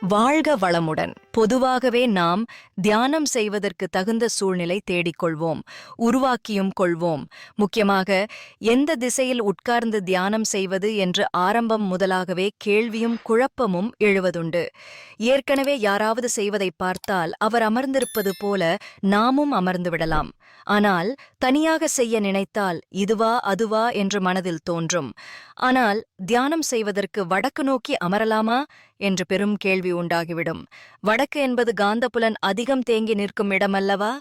வாழ்க வளமுடன். பொதுவாகவே நாம் தியானம் செய்வதற்கு தகுந்த சூழ்நிலை தேடிக்கொள்வோம் உருவாக்கியும் கொள்வோம். முக்கியமாக எந்த திசையில் உட்கார்ந்து தியானம் செய்வது என்று ஆரம்பம் முதலாகவே கேள்வியும் குழப்பமும் எழுவதுண்டு. ஏற்கனவே யாராவது செய்வதை பார்த்தால் அவர் அமர்ந்திருப்பது போல நாமும் அமர்ந்து விடலாம். ஆனால் தனியாக செய்ய நினைத்தால் இதுவா அதுவா என்று மனதில் தோன்றும். ஆனால் தியானம் செய்வதற்கு வடக்கு நோக்கி அமரலாமா? என்று பெரும் கேள்வி உண்டாகிவிடும். வடக்கு என்பது காந்தப்புலன் அதிகம் தேங்கி நிற்கும் இடமல்லவா?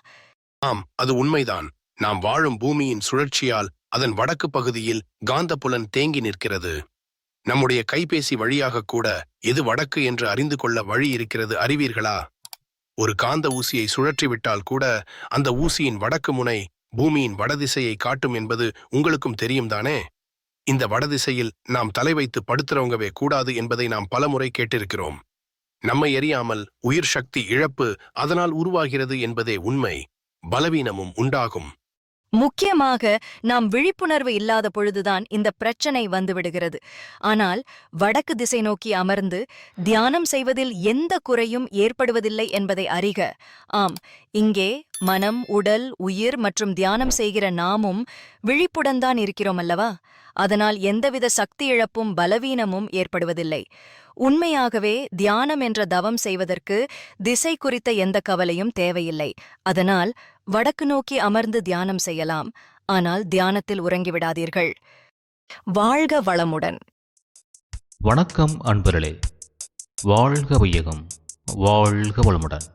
ஆம் அது உண்மைதான். நாம் வாழும் பூமியின் சுழற்சியால் அதன் வடக்கு பகுதியில் காந்தப்புலன் தேங்கி நிற்கிறது. நம்முடைய கைபேசி வழியாக கூட எது வடக்கு என்று அறிந்து கொள்ள வழி இருக்கிறது அறிவீர்களா? ஒரு காந்த ஊசியை சுழற்றிவிட்டால் கூட அந்த ஊசியின் வடக்கு முனை பூமியின் வடதிசையை காட்டும் என்பது உங்களுக்கும் தெரியும் தானே? இந்த வடதிசையில் நாம் தலை வைத்து படுத்துறவங்கவே கூடாது என்பதை நாம் பலமுறை கேட்டிருக்கிறோம். நம்மை அறியாமல் உயிர் சக்தி இழப்பு அதனால் உருவாகிறது என்பதே உண்மை. பலவீனமும் உண்டாகும். முக்கியமாக நாம் விழிப்புணர்வு இல்லாத பொழுதுதான் இந்த பிரச்சனை வந்துவிடுகிறது. ஆனால் வடக்கு திசை நோக்கி அமர்ந்து தியானம் செய்வதில் எந்த குறையும் ஏற்படுவதில்லை என்பதை அறிக. ஆம் இங்கே மனம் உடல் உயிர் மற்றும் தியானம் செய்கிற நாமும் விழிப்புடன் தான் இருக்கிறோம் அல்லவா? அதனால் எந்தவித சக்தி இழப்பும் பலவீனமும் ஏற்படுவதில்லை. உண்மையாகவே தியானம் என்ற தவம் செய்வதற்கு திசை குறித்த எந்த கவலையும் தேவையில்லை. அதனால் வடக்கு நோக்கி அமர்ந்து தியானம் செய்யலாம். ஆனால் தியானத்தில் உறங்கிவிடாதீர்கள் வாழ்க வளமுடன்! வணக்கம் அன்பர்களே. வாழ்க வையகம். வாழ்க வளமுடன்!